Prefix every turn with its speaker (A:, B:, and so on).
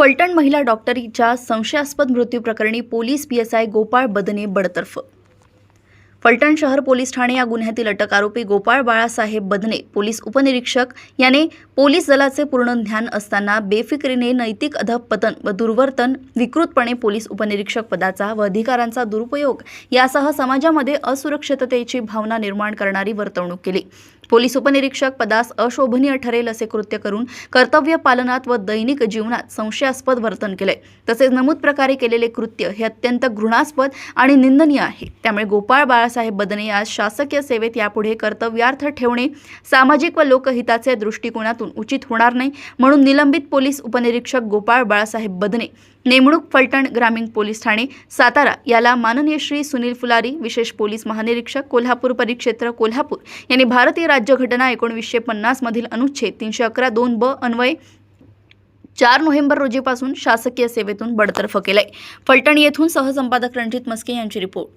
A: फलटण महिला डॉक्टरीच्या संशयास्पद मृत्यूप्रकरणी police P S I Gopal Badne बडतर्फ फलटण शहर पोलीस ठाणे या गुन्ह्यातील अटक आरोपी गोपाळ बाळासाहेब बदने पोलीस उपनिरीक्षक याने पोलीस दलाचे पूर्ण ध्यान असताना बेफिक्रीने नैतिक अधपतन व दुर्वर्तन विकृतपणे पोलीस उपनिरीक्षक पदाचा व अधिकारांचा दुरुपयोग यासह समाजामध्ये असुरक्षिततेची भावना निर्माण करणारी वर्तवणूक केली. पोलीस उपनिरीक्षक पदास अशोभनीय ठरेल असे कृत्य करून कर्तव्य पालनात व दैनिक जीवनात संशयास्पद वर्तन केले तसेच नमूद प्रकारे केलेले कृत्य हे अत्यंत घृणास्पद आणि निंदनीय आहे. त्यामुळे गोपाळ बाळा बाळासाहेब बदने आज शासकीय सेवेत यापुढे कर्तव्यार्थ ठेवणे सामाजिक व लोकहिताचे दृष्टिकोनातून उचित होणार नाही म्हणून निलंबित पोलीस उपनिरीक्षक गोपाळ बाळासाहेब बदने नेमणूक फलटण ग्रामीण पोलीस ठाणे सातारा याला माननीय श्री सुनील फुलारी विशेष पोलीस महानिरीक्षक कोल्हापूर परिक्षेत्र कोल्हापूर यांनी भारतीय राज्यघटना एकोणीसशे पन्नासमधील अनुच्छेद तीनशे अकरा दोन ब अन्वये चार नोव्हेंबर रोजीपासून शासकीय सेवेतून बडतर्फ केलंय. फलटण येथून सहसंपादक रणजित मस्के यांची रिपोर्ट.